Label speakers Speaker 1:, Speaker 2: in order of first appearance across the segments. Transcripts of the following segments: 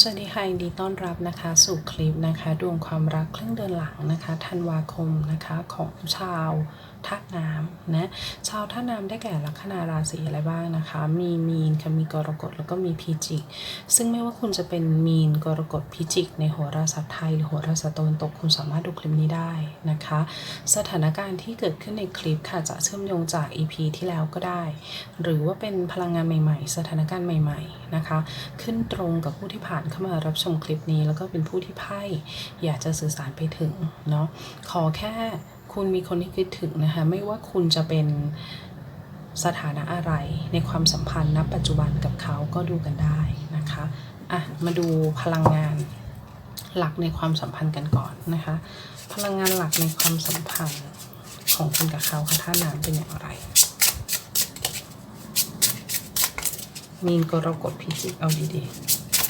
Speaker 1: สวัสดีค่ะยินดีต้อนรับนะคะ สู่คลิปนะคะ ดวงความรักครึ่งเดือนหลังนะคะธันวาคมนะคะของชาว ธาตุน้ำนะชาวธาตุน้ำได้แก่ลัคนาราศีอะไรบ้างนะคะ มีมีนค่ะมีกรกฎแล้วก็มีพิจิก ซึ่งไม่ว่าคุณจะเป็นมีนกรกฎพิจิก ในโหราศาสตร์ไทยหรือโหราศาสตร์ตะวันตกคุณสามารถดูคลิปนี้ได้นะคะ สถานการณ์ที่เกิดขึ้นในคลิปค่ะจะเชื่อมโยงจาก EP ที่แล้วก็ได้ หรือว่าเป็นพลังงานใหม่ ๆ สถานการณ์ใหม่ ๆนะคะ ขึ้นตรงกับผู้ที่ผ่านเข้ามารับชมคลิปนี้ แล้วก็เป็นผู้ที่ไพ่อยากจะสื่อสารไปถึงเนาะขอแค่ คุณมีคนที่คิดถึงนะคะ ไม่ว่าคุณจะเป็นสถานะอะไรในความสัมพันธ์ณปัจจุบันกับเขาก็ดูกันได้นะคะ อะ มาดูพลังงานหลักในความสัมพันธ์กันก่อนนะคะ พลังงานหลักในความสัมพันธ์ของคุณกับเขาค่ะท่าน้ำเป็นอย่างไร มีนกรกฎพิจิกเอาดี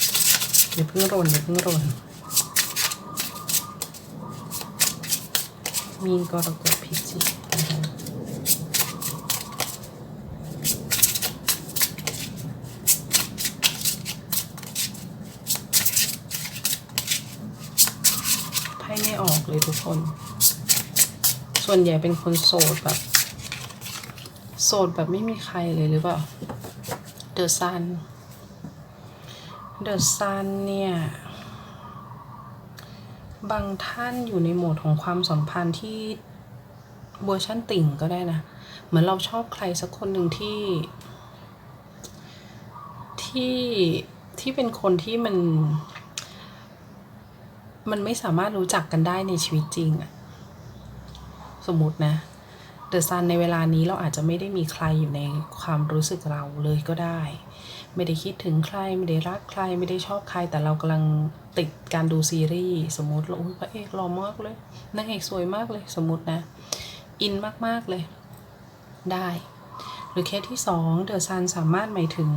Speaker 1: ๆอย่าเพิ่งรนอย่าเพิ่งรน มีนกรกฎพิจิกไพ่ไม่ออกเลยทุกคน ส่วนใหญ่เป็นคนโสดแบบ โสดแบบไม่มีใครเลยหรือเปล่า The Sun The Sun เนี่ย บางท่านอยู่ในโหมดของความสัมพันธ์ที่เวอร์ชันติ่งก็ได้นะ เหมือนเราชอบใครสักคนหนึ่งที่ ที่ที่เป็นคนที่มัน มันไม่สามารถรู้จักกันได้ในชีวิตจริงอะสมมตินะเดอะซันในเวลานี้เราอาจจะไม่ได้มีใครอยู่ในความรู้สึกเราเลยก็ได้ ไม่ได้คิดถึงใครไม่ได้รักใครไม่ได้ชอบใคร แต่เรากำลังติดการดูซีรีส์สมมติเราอุ้ยพระเอกหล่อมากเลยนางเอกสวยมากเลยสมมตินะ อินมากๆเลย ได้ หรือเคสที่สองเดอะซันสามารถหมายถึง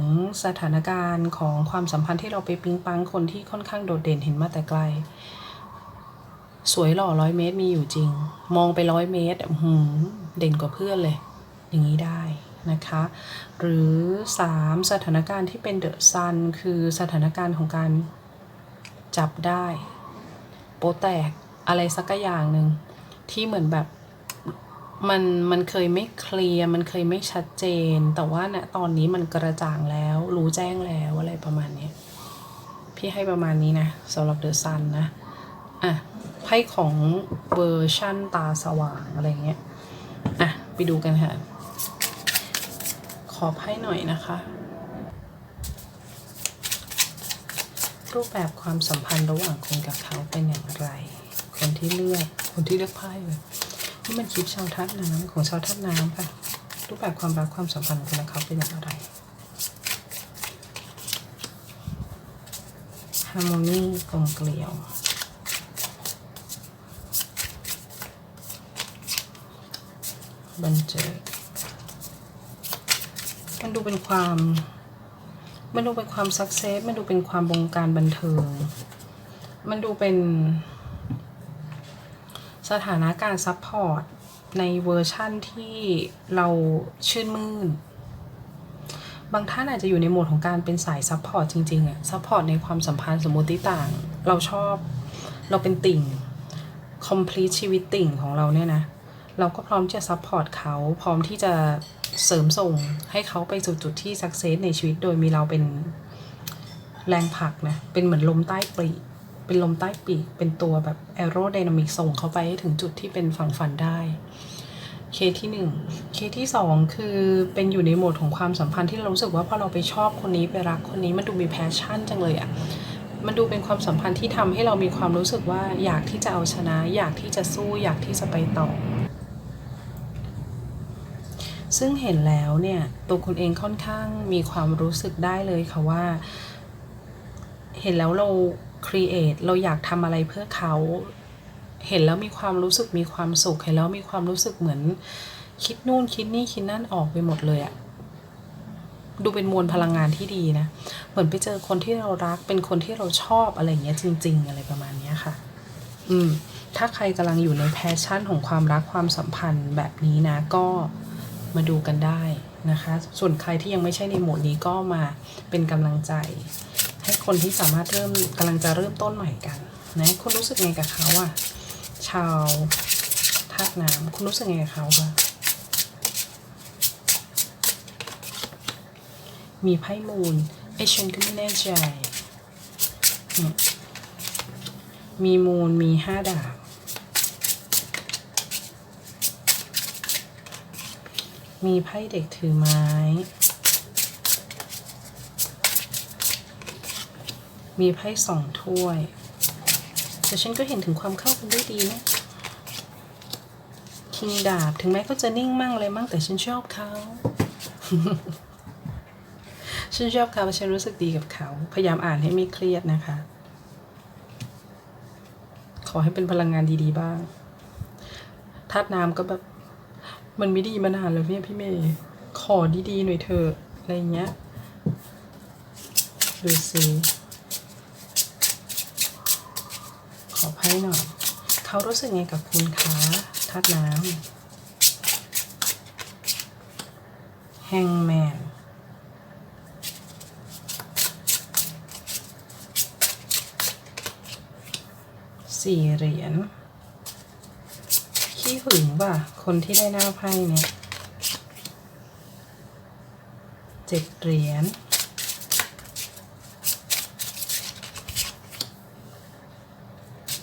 Speaker 1: สถานการณ์ของความสัมพันธ์ที่เราไปปิ๊งปังคนที่ค่อนข้างโดดเด่นเห็นมาแต่ไกล สวยหล่อร้อยเมตรมีอยู่จริง มองไปร้อยเมตรหือเด่นกว่าเพื่อนเลย อย่างนี้ได้ นะคะ หรือ 3 สถานการณ์ที่เป็นเดอะซันคือสถานการณ์ของการจับได้ โปแตกอะไรสักอย่างหนึ่งที่เหมือนแบบมันมันเคยไม่เคลียร์มันเคยไม่ชัดเจน แต่ว่าณตอนนี้มันกระจ่างแล้ว รู้แจ้งแล้วอะไรประมาณนี้พี่ให้ประมาณนี้นะสำหรับเดอะซันนะ อะไพ่ของเวอร์ชั่นตาสว่างอะไรเงี้ย อะ ไปดูกันค่ะ ขอไพ่หน่อยนะคะ รูปแบบความสัมพันธ์ระหว่างคุณกับเขาเป็นอย่างไร คนที่เลือก คนที่เลือกไพ่เลยนี่มันคลิปชาวทัศน้ำของชาวทัศน้ำค่ะ รูปแบบความรักความสัมพันธ์ของคุณกับเขาเป็นอย่างไรฮาร์โมนีกลมเกลียวบันเจิด มันดูเป็นความ มันดูเป็นความสักเซสมันดูเป็นความวงการบันเทิง มันดูเป็น สถานะการซัพพอร์ตในเวอร์ชั่นที่เราชื่นมื่น บางท่านอาจจะอยู่ในโหมดของการเป็นสายซัพพอร์ตจริงๆอะซัพพอร์ตในความสัมพันธ์สมมติต่าง เราชอบ เราเป็นติ่ง complete ชีวิตติ่งของเราเนี่ยนะ เราก็พร้อมจะซัพพอร์ตเขา พร้อมที่จะ เสริมส่งให้เขาไปสู่จุดที่สักเซสในชีวิตโดยมีเราเป็นแรงผลักนะ เป็นเหมือนลมใต้ปีกเป็นลมใต้ปีก เป็นตัวแบบแอโร d y นามิกส่งเขาไปให้ถึงจุดที่เป็นฝั่งฝันได้ เคที่หนึ่งเคที่สองคือเป็นอยู่ในโหมดของความสัมพันธ์ที่เรารู้สึกว่าพอเราไปชอบคนนี้ไปรักคนนี้มันดูมีแพชชั่นจังเลยอะมันดูเป็นความสัมพันธ์ที่ทำให้เรามีความรู้สึกว่าอยากที่จะเอาชนะ อยากที่จะสู้อยากที่จะไปต่อ ซึ่งเห็นแล้วเนี่ยตัวคุณเองค่อนข้างมีความรู้สึกได้เลยค่ะว่า เห็นแล้วเราครีเอทเราอยากทำอะไรเพื่อเขา เห็นแล้วมีความรู้สึกมีความสุข เห็นแล้วมีความรู้สึกเหมือน คิดนู่นคิดนี่คิดนั่นออกไปหมดเลยอะดูเป็นมวลพลังงานที่ดีนะ เหมือนไปเจอคนที่เรารัก เป็นคนที่เราชอบอะไรเงี้ยจริง ๆ อะไรประมาณเนี้ยค่ะ อืม ถ้าใครกำลังอยู่ในแพชชั่นของความรักความสัมพันธ์แบบนี้นะก็ มาดูกันได้นะคะ ส่วนใครที่ยังไม่ใช่ในโหมดนี้ก็มาเป็นกำลังใจ ให้คนที่สามารถเริ่มกำลังจะเริ่มต้นใหม่กันนะคุณรู้สึกไงกับเขาอะชาวธาตุน้ำคุณรู้สึกไงกับเขาคะมีไพ่มูลไอฉันก็ไม่แน่ใจ มีมูลมีห้าดาบ มีไพ่เด็กถือไม้ มีไพ่สองถ้วย แต่ฉันก็เห็นถึงความเข้ากันได้ดีนะ คิงดาบ ถึงแม้ก็จะนิ่งมั่งอะไรมั่งแต่ฉันชอบเขา ฉันชอบเขาฉันรู้สึกดีกับเขา พยายามอ่านให้ไม่เครียดนะคะ ขอให้เป็นพลังงานดีๆบ้างธาตุน้ำก็แบบ มันไม่ดีมานานแล้วเนี่ยพี่เมย์ขอดีๆหน่อยเถอะอะไรเงี้ยดูสิขอไพ่หน่อยเขารู้สึกไงกับคุณคะธาตุน้ำแฮงแมนสี่เหรียญ ขี้หึงป่ะ คนที่ได้หน้าไพ่เนี่ยเจ็ดเหรียญ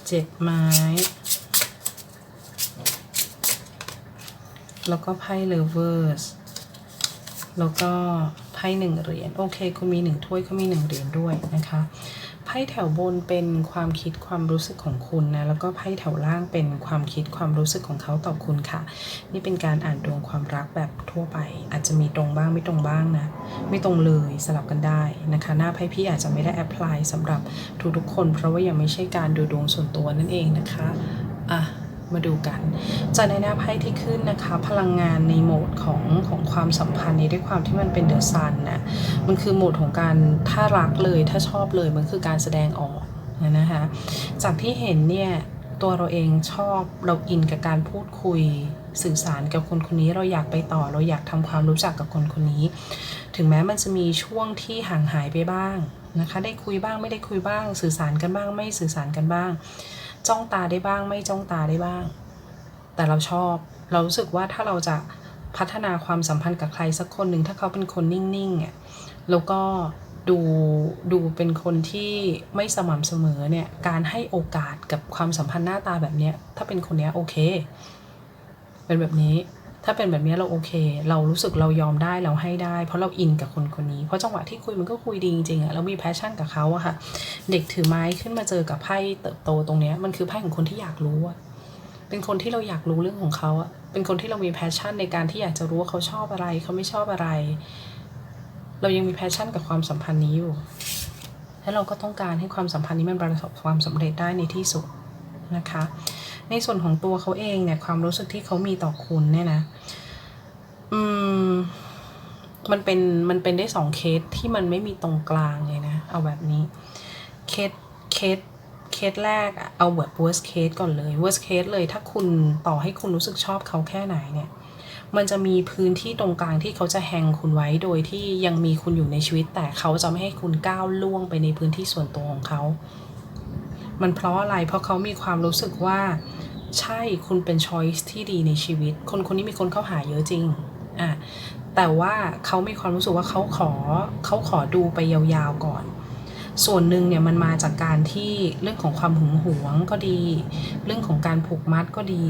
Speaker 1: เจ็ดไม้ แล้วก็ไพ่เลเวอร์สแล้วก็ไพ่หนึ่งเหรียญโอเคคุณมีหนึ่งถ้วยเขามีหนึ่งเหรียญด้วยนะคะ ไพ่แถวบนเป็นความคิดความรู้สึกของคุณนะ แล้วก็ไพ่แถวล่างเป็นความคิดความรู้สึกของเขาต่อคุณค่ะ นี่เป็นการอ่านดวงความรักแบบทั่วไป อาจจะมีตรงบ้างไม่ตรงบ้างนะ ไม่ตรงเลยสลับกันได้นะคะ หน้าไพ่พี่อาจจะไม่ได้แอพพลายสำหรับทุกๆคน เพราะว่ายังไม่ใช่การดูดวงส่วนตัวนั่นเองนะคะ มาดูกัน จากในหน้าไพ่ที่ขึ้นนะคะ พลังงานในโหมดของของความสัมพันธ์นี้ด้วยความที่มันเป็นเดอะซันนะมันคือโหมดของการถ้ารักเลยถ้าชอบเลยมันคือการแสดงออกนะคะจากที่เห็นเนี่ยตัวเราเองชอบเราอินกับการพูดคุยสื่อสารกับคนคนนี้เราอยากไปต่อเราอยากทำความรู้จักกับคนคนนี้ ถึงแม้มันจะมีช่วงที่ห่างหายไปบ้างนะคะ ได้คุยบ้างไม่ได้คุยบ้าง สื่อสารกันบ้างไม่สื่อสารกันบ้าง จ้องตาได้บ้าง ไม่จ้องตาได้บ้าง แต่เราชอบ เรารู้สึกว่าถ้าเราจะพัฒนาความสัมพันธ์กับใครสักคนหนึ่งถ้าเขาเป็นคนนิ่งๆเนี่ยแล้วก็ดูดูเป็นคนที่ไม่สม่ำเสมอเนี่ยการให้โอกาสกับความสัมพันธ์หน้าตาแบบเนี้ยถ้าเป็นคนเนี้ยโอเค เป็นแบบนี้ ถ้าเป็นแบบนี้เราโอเค เรารู้สึกเรายอมได้เราให้ได้ เพราะเราอินกับคนคนนี้ เพราะจังหวะที่คุยมันก็คุยดีจริงๆอะเรามีแพชชั่นกับเขาอะค่ะ เด็กถือไม้ขึ้นมาเจอกับไพ่เติบโตตรงเนี้ยมันคือไพ่ของคนที่อยากรู้อะเป็นคนที่เราอยากรู้เรื่องของเขาอะเป็นคนที่เรามีแพชชั่นในการที่อยากจะรู้ว่าเขาชอบอะไร เขาไม่ชอบอะไร เรายังมีแพชชั่นกับความสัมพันธ์นี้อยู่และเราก็ต้องการให้ความสัมพันธ์นี้มันประสบความสำเร็จได้ในที่สุดนะคะ ในส่วนของตัวเขาเองเนี่ยความรู้สึกที่เขามีต่อคุณเนี่ยนะ อืม มันเป็นมันเป็นได้สองเคสที่มันไม่มีตรงกลางเลยนะ เอาแบบนี้ เคสเคสเคสแรกอะเอาแบบ worst case ก่อนเลย worst case เลยถ้าคุณต่อให้คุณรู้สึกชอบเขาแค่ไหนเนี่ย มันจะมีพื้นที่ตรงกลางที่เขาจะแฮงคุณไว้โดยที่ยังมีคุณอยู่ในชีวิต แต่เขาจะไม่ให้คุณก้าวล่วงไปในพื้นที่ส่วนตัวของเขา มันเพราะอะไร เพราะเขามีความรู้สึกว่า ใช่คุณเป็นช้อยส์ที่ดีในชีวิต คนคนนี้มีคนเข้าหาเยอะจริงอะแต่ว่าเขามีความรู้สึกว่าเขาขอเขาขอดูไปยาวๆก่อน ส่วนหนึ่งเนี่ยมันมาจากการที่เรื่องของความหึงหวงก็ดี เรื่องของการผูกมัดก็ดี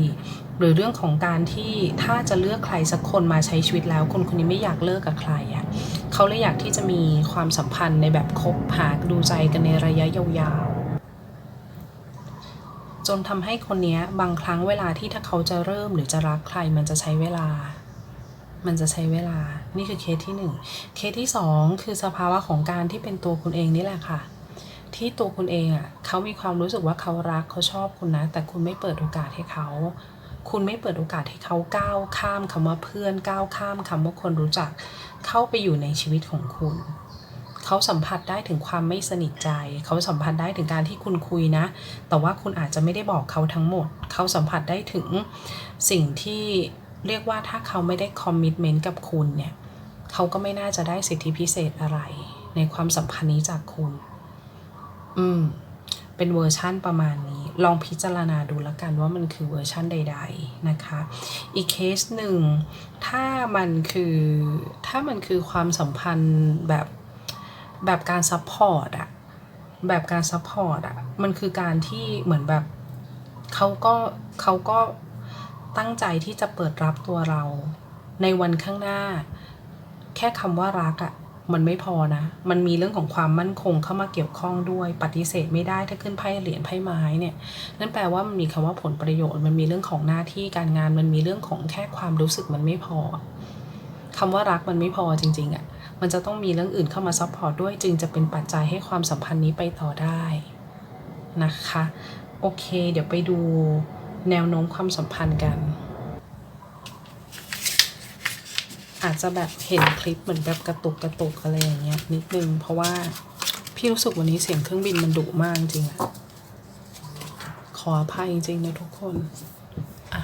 Speaker 1: หรือเรื่องของการที่ถ้าจะเลือกใครสักคนมาใช้ชีวิตแล้ว คนคนนี้ไม่อยากเลิกกับใครอะ่ะเขาเลยอยากที่จะมีความสัมพันธ์ในแบบคบหาดูใจกันในระยะยาวๆ จนทำให้คนนี้บางครั้งเวลาที่ถ้าเขาจะเริ่มหรือจะรักใครมันจะใช้เวลา มันจะใช้เวลา นี่คือเคสที่หนึ่งเคสที่สองคือสภาวะของการที่เป็นตัวคุณเองนี่แหละค่ะ ที่ตัวคุณเองอะเขามีความรู้สึกว่าเขารักเขาชอบคุณนะ แต่คุณไม่เปิดโอกาสให้เขาคุณไม่เปิดโอกาสให้เขาก้าวข้ามคำว่าเพื่อนก้าวข้ามคำว่าคนรู้จัก เข้าไปอยู่ในชีวิตของคุณ เขาสัมผัสได้ถึงความไม่สนิทใจ เขาสัมผัสได้ถึงการที่คุณคุยนะ แต่ว่าคุณอาจจะไม่ได้บอกเขาทั้งหมด เขาสัมผัสได้ถึงสิ่งที่เรียกว่าถ้าเขาไม่ได้คอมมิชเมนต์กับคุณเนี่ยเขาก็ไม่น่าจะได้สิทธิพิเศษอะไร ในความสัมพันธ์นี้จากคุณ อืม เป็นเวอร์ชั่นประมาณนี้ ลองพิจารณาดูแล้วกันว่ามันคือเวอร์ชั่นใด ๆ นะคะ อีกเคสหนึ่ง ถ้ามันคือ ถ้ามันคือความสัมพันธ์แบบ แบบการซัพพอร์ตอะแบบการซัพพอร์ตอะมันคือการที่เหมือนแบบเขาก็เขาก็ตั้งใจที่จะเปิดรับตัวเรา ในวันข้างหน้า แค่คำว่ารักอะมันไม่พอนะ มันมีเรื่องของความมั่นคงเข้ามาเกี่ยวข้องด้วย ปฏิเสธไม่ได้ถ้าขึ้นไพ่เหรียญไพ่ไม้เนี่ย นั่นแปลว่ามันมีคำว่าผลประโยชน์ มันมีเรื่องของหน้าที่การงาน มันมีเรื่องของแค่ความรู้สึกมันไม่พอคำว่ารักมันไม่พอจริง ๆอะ่ะ มันจะต้องมีเรื่องอื่นเข้ามาซัพพอร์ตด้วยจึงจะเป็นปัจจัยให้ความสัมพันธ์นี้ไปต่อได้นะคะ โอเค เดี๋ยวไปดูแนวโน้มความสัมพันธ์กัน อาจจะแบบเห็นคลิปเหมือนแบบกระตุกกระตุกอะไรอย่างเงี้ยนิดนึง เพราะว่าพี่รู้สึกวันนี้เสียงเครื่องบินมันดุมากจริงอะขออภัยจริงๆนะทุกคนอะ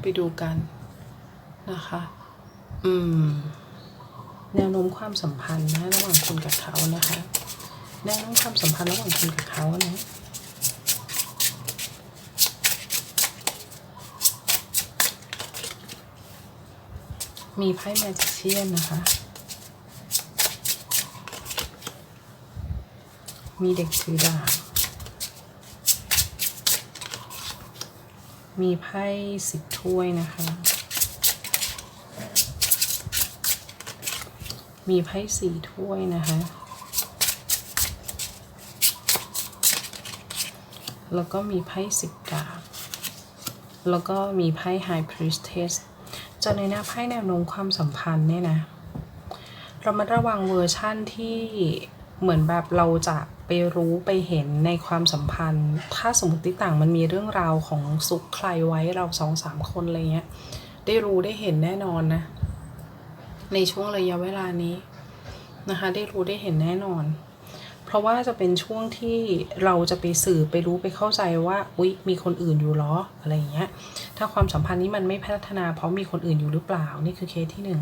Speaker 1: ไปดูกันนะคะ อืม แนวโน้มความสัมพันธ์นะระหว่างคุณกับเขานะคะ แนวโน้มความสัมพันธ์ระหว่างคุณกับเขานะมีไพ่แมจิเชียนนะคะ มีเด็กถือดาบ มีไพ่สิบถ้วยนะคะ มีไพ่สี่ถ้วยนะคะ แล้วก็มีไพ่สิบดาบ แล้วก็มีไพ่ High Priestess จนในหน้าไพ่แนวโน้มความสัมพันธ์เนี่ยนะ เรามาระวังเวอร์ชั่นที่เหมือนแบบเราจะไปรู้ไปเห็นในความสัมพันธ์ ถ้าสมมติต่างมันมีเรื่องราวของสุขใครไว้เราสองสามคนอะไรเงี้ย ได้รู้ได้เห็นแน่นอนนะ ในช่วงระยะเวลานี้นะคะ ได้รู้ได้เห็นแน่นอน เพราะว่าจะเป็นช่วงที่เราจะไปสื่อไปรู้ไปเข้าใจว่าอุ๊ยมีคนอื่นอยู่หรออะไรอย่างเงี้ยถ้าความสัมพันธ์นี้มันไม่พัฒนาเพราะมีคนอื่นอยู่หรือเปล่านี่คือเคสที่หนึ่ง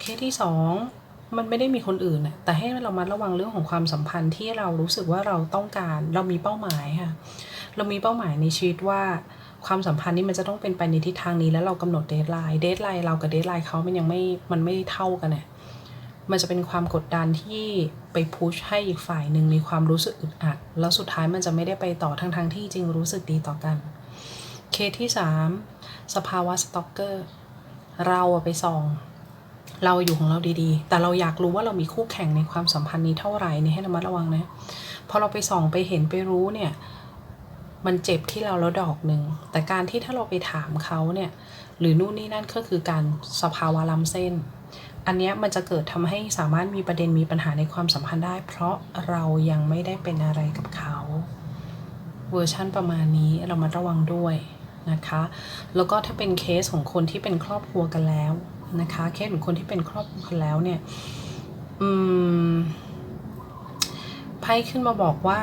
Speaker 1: เคสที่สองมันไม่ได้มีคนอื่นนะแต่ให้เรามาระวังเรื่องของความสัมพันธ์ที่เรารู้สึกว่าเราต้องการ เรามีเป้าหมายค่ะเรามีเป้าหมายในชีวิตว่า ความสัมพันธ์นี้มันจะต้องเป็นไปในทิศทางนี้แล้วเรากำหนดเดทไลน์เดทไลน์เรากับเดทไลน์เขามันยังไม่มันไม่เท่ากันเนี่ยมันจะเป็นความกดดันที่ไปพุชให้อีกฝ่ายหนึ่งมีความรู้สึกอึดอัด แล้วสุดท้ายมันจะไม่ได้ไปต่อทั้งทงๆที่จริงรู้สึกดีต่อกัน เคสที่ 3 สภาวะสต็อกเกอร์ เราไปส่อง เราอยู่ของเราดีๆ แต่เราอยากรู้ว่าเรามีคู่แข่งในความสัมพันธ์นี้เท่าไหร่นี่ให้ระมัดระวังนะ พอเราไปส่องไปเห็นไปรู้เนี่ย มันเจ็บที่เราแล้วดอกหนึ่ง แต่การที่ถ้าเราไปถามเขาเนี่ย หรือนู่นนี่นั่นก็คือการสภาวะล้ำเส้น อันนี้มันจะเกิดทำให้สามารถมีประเด็นมีปัญหาในความสัมพันธ์ได้ เพราะเรายังไม่ได้เป็นอะไรกับเขาเวอร์ชั่นประมาณนี้เรามาระวังด้วยนะคะ แล้วก็ถ้าเป็นเคสของคนที่เป็นครอบครัวกันแล้วนะคะ เคสของคนที่เป็นครอบครัวกันแล้วเนี่ย อืม ไพ่ขึ้นมาบอกว่า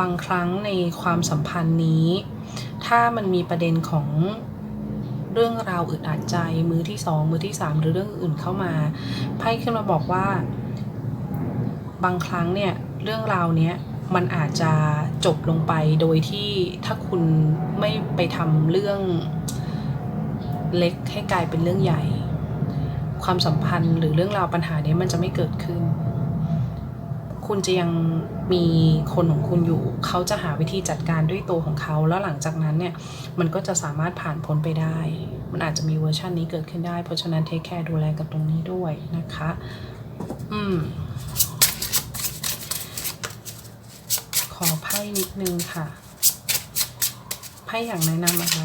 Speaker 1: บางครั้งในความสัมพันธ์นี้ ถ้ามันมีประเด็นของเรื่องราวอึดอัดใจมือที่สองมือที่สามหรือเรื่องอื่นเข้ามาไพ่ขึ้นมาบอกว่า บางครั้งเนี่ยเรื่องราวเนี้ยมันอาจจะจบลงไปโดยที่ถ้าคุณไม่ไปทำเรื่องเล็กให้กลายเป็นเรื่องใหญ่ ความสัมพันธ์หรือเรื่องราวปัญหาเนี้ยมันจะไม่เกิดขึ้น คุณจะยังมีคนของคุณอยู่ เขาจะหาวิธีจัดการด้วยตัวของเขา แล้วหลังจากนั้นเนี่ย มันก็จะสามารถผ่านพ้นไปได้ มันอาจจะมีเวอร์ชันนี้เกิดขึ้นได้ เพราะฉะนั้นเทคแคร์ดูแลกับตรงนี้ด้วยนะคะ อืม ขอไพ่นิดนึงค่ะ ไพ่อย่ากแนะนำอะไร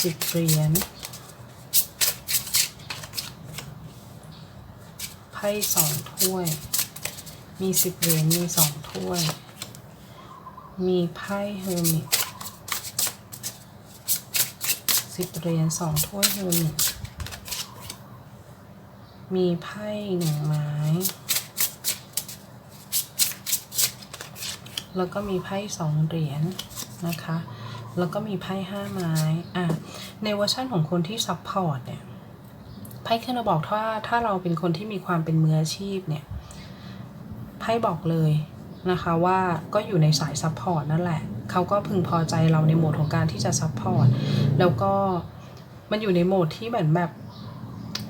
Speaker 1: สิบเหรียญ พ่สองถ้วย มีสิบเหรียญมีสองถ้วย มีไพ่เฮอร์มิตสิบเหรียญสองถ้วยเฮอร์มิตมีไพ่หนึ่งไม้ แล้วก็มีไพ่สองเหรียญนะคะ แล้วก็มีไพ่ห้าไม้ อะ ในเวอร์ชันของคนที่ซัพพอร์ตเนี่ย ไพ่ขึ้นมาบอกถ้าถ้าเราเป็นคนที่มีความเป็นมืออาชีพเนี่ยไพ่บอกเลยนะคะว่าก็อยู่ในสายซัพพอร์ตนั่นแหละเขาก็พึงพอใจเราในโหมดของการที่จะซัพพอร์ตแล้วก็มันอยู่ในโหมดที่เหมือนแบบ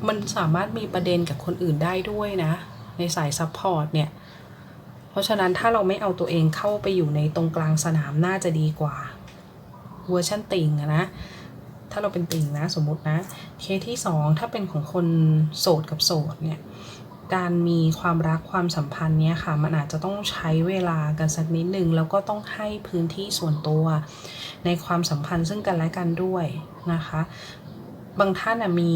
Speaker 1: มันสามารถมีประเด็นกับคนอื่นได้ด้วยนะ ในสายซัพพอร์ตเนี่ย เพราะฉะนั้นถ้าเราไม่เอาตัวเองเข้าไปอยู่ในตรงกลางสนามน่าจะดีกว่าเวอร์ชันติ่งนะ ถ้าเราเป็นติ่งนะสมมตินะ เคสที่สองถ้าเป็นของคนโสดกับโสดเนี่ยการมีความรักความสัมพันธ์เนี้ยค่ะ มันอาจจะต้องใช้เวลากันสักนิดหนึ่งแล้วก็ต้องให้พื้นที่ส่วนตัว ในความสัมพันธ์ซึ่งกันและกันด้วยนะคะ บางท่านอะมี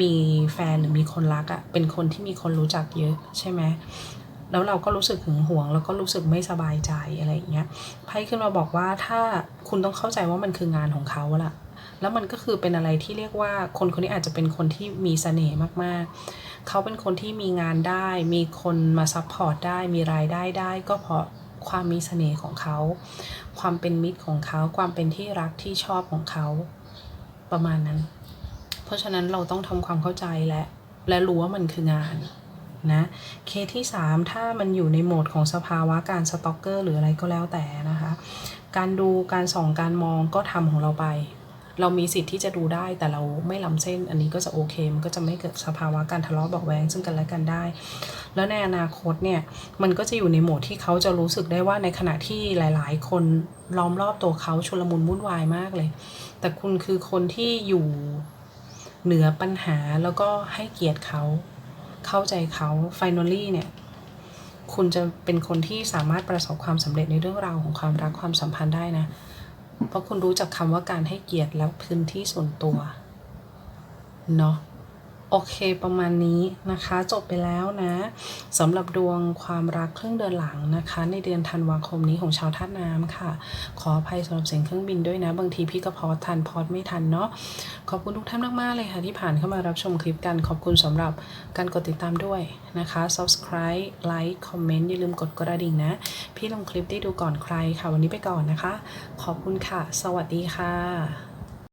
Speaker 1: มีแฟนหรือมีคนรักอะเป็นคนที่มีคนรู้จักเยอะใช่ไหมแล้วเราก็รู้สึกหึงหวง แล้วก็รู้สึกไม่สบายใจอะไรอย่างเงี้ยไพ่ขึ้นมาบอกว่าถ้าคุณต้องเข้าใจว่ามันคืองานของเขาล่ะ แล้วมันก็คือเป็นอะไรที่เรียกว่าคนคนนี้อาจจะเป็นคนที่มีเสน่ห์มากๆ เขาเป็นคนที่มีงานได้ มีคนมาซัพพอร์ตได้ มีรายได้ได้ ก็เพราะความมีเสน่ห์ของเขา ความเป็นมิตรของเขา ความเป็นที่รักที่ชอบของเขาประมาณนั้น เพราะฉะนั้นเราต้องทำความเข้าใจและ และรู้ว่ามันคืองานนะเคสที่ 3 ถ้ามันอยู่ในโหมดของสภาวะการสต็อกเกอร์หรืออะไรก็แล้วแต่นะคะ การดูการส่องการมองก็ทำของเราไป เรามีสิทธิ์ที่จะดูได้แต่เราไม่ล้ำเส้น อันนี้ก็จะโอเค มันก็จะไม่เกิดสภาวะการทะเลาะบาะแวงซึ่งกันและกันได้ แล้วในอนาคตเนี่ยมันก็จะอยู่ในโหมดที่เขาจะรู้สึกได้ว่าในขณะที่หลาย ๆ คนล้อมรอบตัวเขาชุลมุนวุ่นวายมากเลย แต่คุณคือคนที่อยู่เหนือปัญหาแล้วก็ให้เกียรติเขา เข้าใจเขา finally เนี่ยคุณจะเป็นคนที่สามารถประสบความสำเร็จในเรื่องราวของความรักความสัมพันธ์ได้นะ เพราะคุณรู้จักคำว่าการให้เกียรติแล้วพื้นที่ส่วนตัวเนาะ โอเคประมาณนี้นะคะจบไปแล้วนะสำหรับดวงความรักครึ่งเดือนหลังนะคะ ในเดือนธันวาคมนี้ของชาวธาตุน้ำค่ะ ขออภัยสำหรับเสียงเครื่องบินด้วยนะ บางทีพี่ก็พอทันพอดไม่ทันเนาะขอบคุณทุกท่านมากๆเลยค่ะที่ผ่านเข้ามารับชมคลิปกัน ขอบคุณสำหรับการกดติดตามด้วยนะคะ subscribe like comment อย่าลืมกดกระดิ่งนะ พี่ลงคลิปได้ดูก่อนใครค่ะวันนี้ไปก่อนนะคะ ขอบคุณค่ะ สวัสดีค่ะ